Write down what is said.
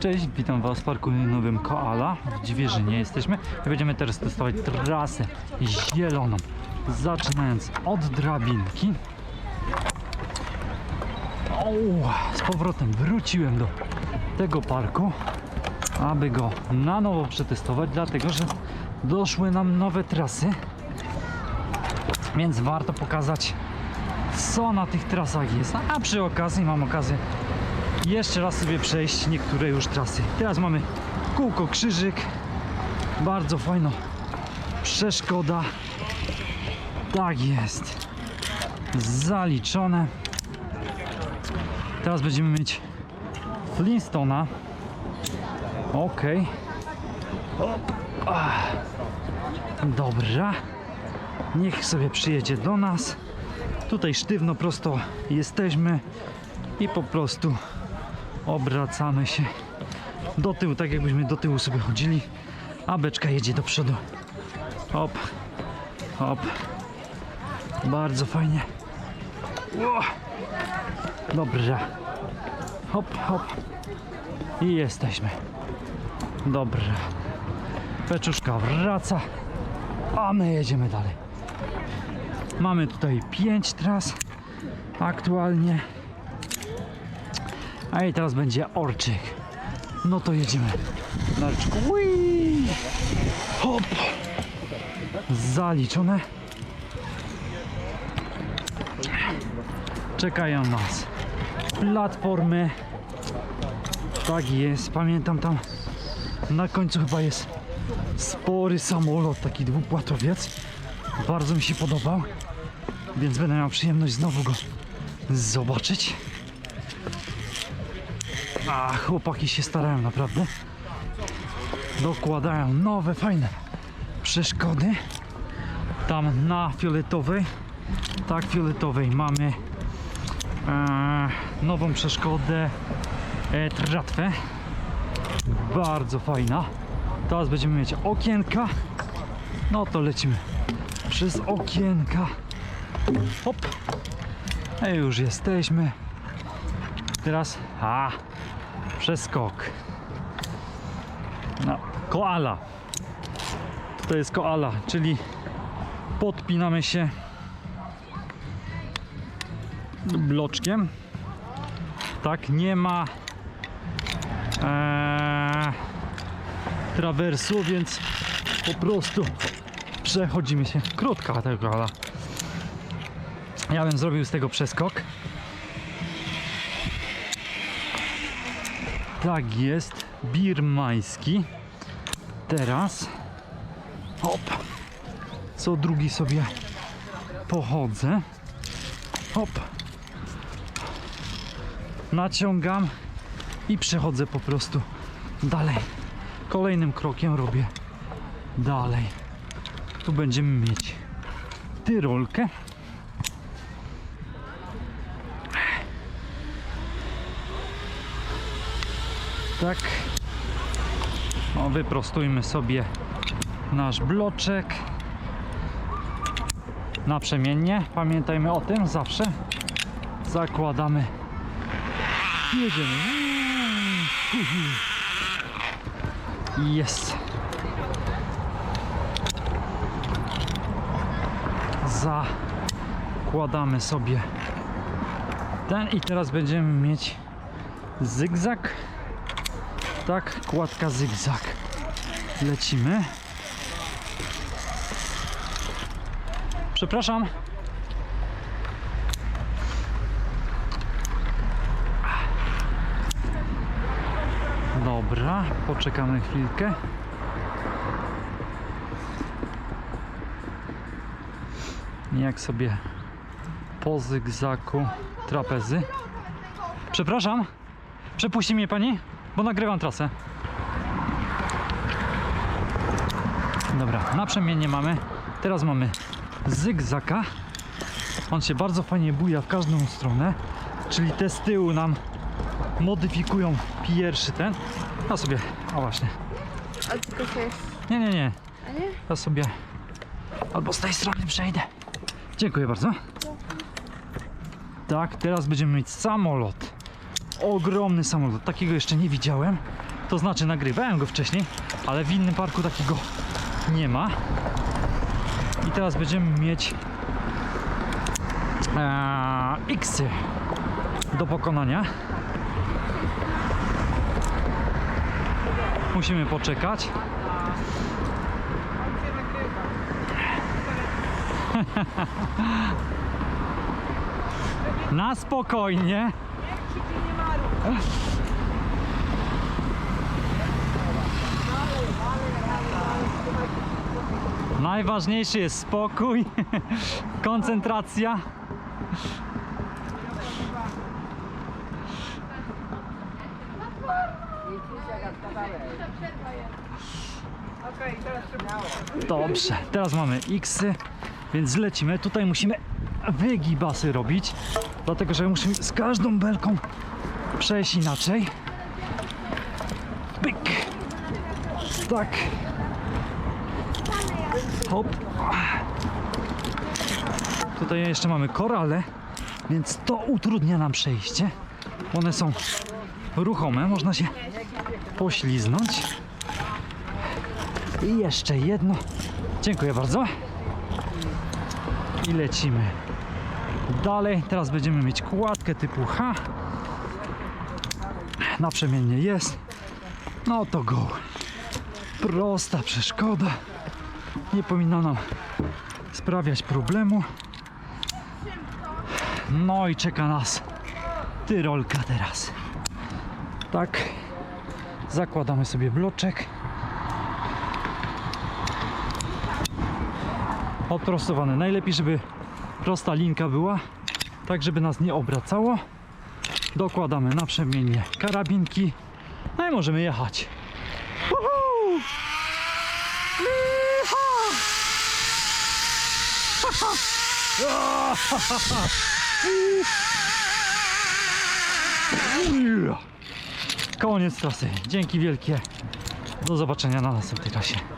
Cześć, witam Was w parku nowym Koala w Dziwierzynie jesteśmy. I będziemy teraz testować trasę zieloną. Zaczynając od drabinki. O, z powrotem wróciłem do tego parku aby go na nowo przetestować dlatego, że doszły nam nowe trasy. Więc warto pokazać co na tych trasach jest. A przy okazji mam okazję jeszcze raz sobie przejść niektóre już trasy. Teraz mamy kółko krzyżyk. Bardzo fajno. Przeszkoda. Tak jest. Zaliczone. Teraz będziemy mieć Flintstona. Ok. Dobra. Niech sobie przyjedzie do nas. Tutaj sztywno prosto jesteśmy i po prostu obracamy się do tyłu, tak jakbyśmy do tyłu sobie chodzili, a beczka jedzie do przodu. Hop, hop. Bardzo fajnie. Ło. Dobra. Hop, hop. I jesteśmy. Dobra. Beczuszka wraca, a my jedziemy dalej. Mamy tutaj 5 tras aktualnie. A i teraz będzie orczyk. No to jedziemy. Na. Ui! Hop! Zaliczone. Czekają nas platformy. Tak jest. Pamiętam tam na końcu chyba jest spory samolot, taki dwupłatowiec. Bardzo mi się podobał. Więc będę miał przyjemność znowu go zobaczyć. A chłopaki się starają naprawdę. Dokładają nowe, fajne przeszkody. Tam na fioletowej, tak fioletowej mamy e, nową przeszkodę e, tratwę. Bardzo fajna. Teraz będziemy mieć okienka. No to lecimy przez okienka. Hop. I już jesteśmy. Teraz, a, przeskok. No, koala. To jest koala, czyli podpinamy się bloczkiem. Tak, nie ma eee, trawersu, więc po prostu przechodzimy się. Krótka ta koala. Ja bym zrobił z tego przeskok. Tak jest, birmański. Teraz hop, co drugi sobie pochodzę. Hop, naciągam i przechodzę po prostu dalej. Kolejnym krokiem robię dalej. Tu będziemy mieć tyrolkę. Tak. O, wyprostujmy sobie nasz bloczek. Naprzemiennie. Pamiętajmy o tym zawsze. Zakładamy. Jedziemy. Jest. Zakładamy sobie ten i teraz będziemy mieć zygzak tak, kładka zygzak. Lecimy. Przepraszam. Dobra, poczekamy chwilkę. Jak sobie po zygzaku trapezy. Przepraszam. Przepuści mnie pani? Bo nagrywam trasę. Dobra, naprzemiennie mamy. Teraz mamy zygzaka. On się bardzo fajnie buja w każdą stronę. Czyli te z tyłu nam modyfikują pierwszy ten. A sobie, a właśnie. A tylko to jest... Nie, nie, nie. A nie? Ja sobie albo z tej strony przejdę. Dziękuję bardzo. Tak, teraz będziemy mieć samolot. Ogromny samolot. Takiego jeszcze nie widziałem. To znaczy nagrywałem go wcześniej, ale w innym parku takiego nie ma. I teraz będziemy mieć eee, X do pokonania. Musimy poczekać. Na spokojnie. Najważniejszy jest spokój, koncentracja. Dobrze, teraz mamy X, więc lecimy. Tutaj musimy wygibasy robić, dlatego że musimy z każdą belką przejść inaczej. Pyk. Tak. Hop. Tutaj jeszcze mamy korale, więc to utrudnia nam przejście. One są ruchome, można się pośliznąć. I jeszcze jedno. Dziękuję bardzo. I lecimy dalej. Teraz będziemy mieć kładkę typu H. Naprzemiennie jest. No to go. Prosta przeszkoda. Nie powinna nam sprawiać problemu. No i czeka nas tyrolka teraz. Tak. Zakładamy sobie bloczek. Odprostowany. Najlepiej, żeby prosta linka była, tak żeby nas nie obracało. Dokładamy naprzemiennie karabinki. No i możemy jechać. Koniec trasy. Dzięki wielkie. Do zobaczenia na następnej trasie.